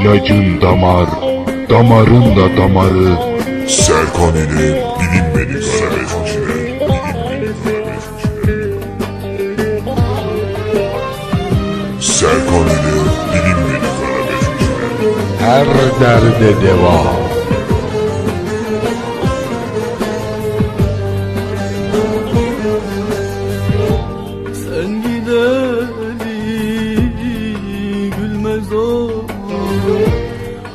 İlacın damar, damarın da damarı. Serkan ile bilinmedik arabeskçiler. Bilinmedik arabeskçiler. Serkan ile bilinmedik arabeskçiler. Her derde deva. Sen gideli gülmez oldum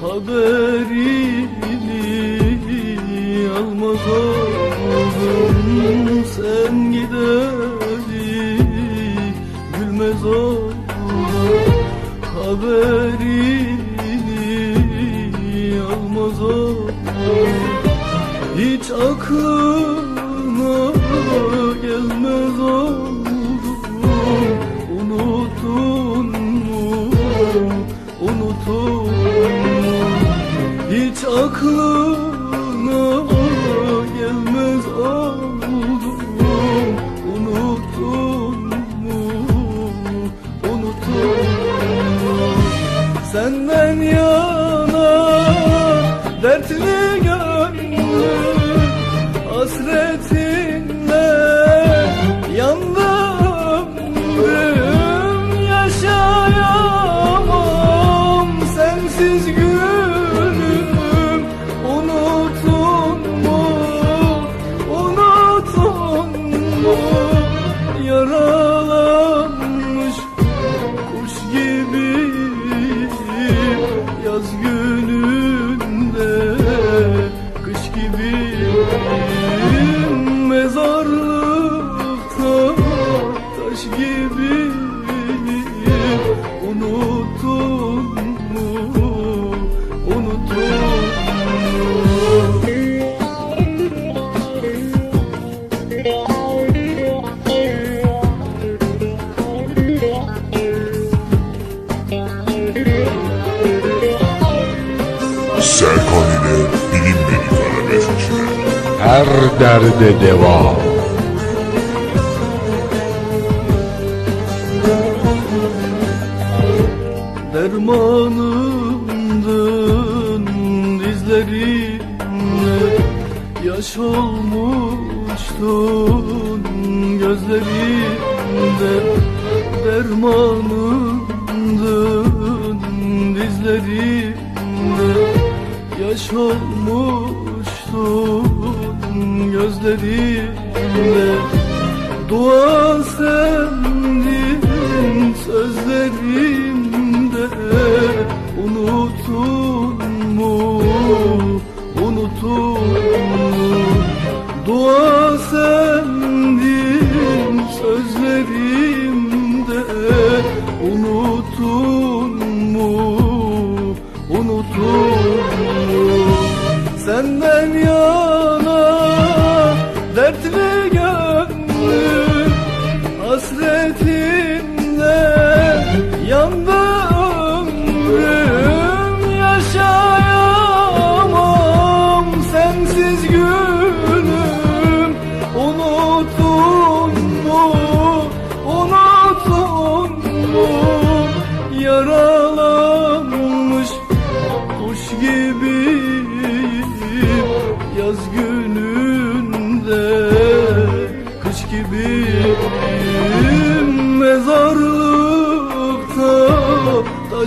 Haberini almaz oldum. Sen gideli gülmez oldum. Haberini almaz oldum. Hiç aklıma gelmez oldum Senden yana dertli gönlüm unuttun mu Unuttun Serkan ile bilinmedik arabeskçiler. Her derde deva. Dizlerimle Yaş olmuştun. Gözlerimde Dermanımdın. Dizlerimde Yaş olmuştun. Gözlerimde Dua sendin. Sözlerimde Unuttun mu, unuttun mu Senden yana dertli gönlüm Hasretinle yandı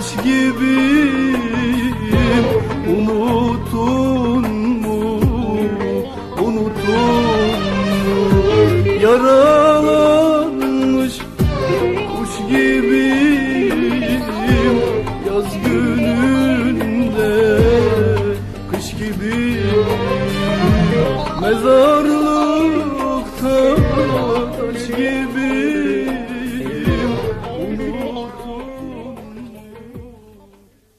taş gibi unuttun mu? Unuttun mu? Yaralanmış